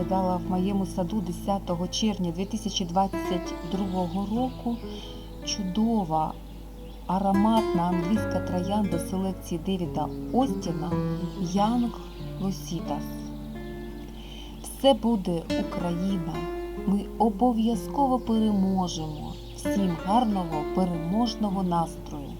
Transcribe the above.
виглядала в моєму саду 10 червня 2022 року. Чудова ароматна англійська троянда селекції Девіда Остіна Young Lucitas. Все буде Україна. Ми обов'язково переможемо. Всім гарного переможного настрою!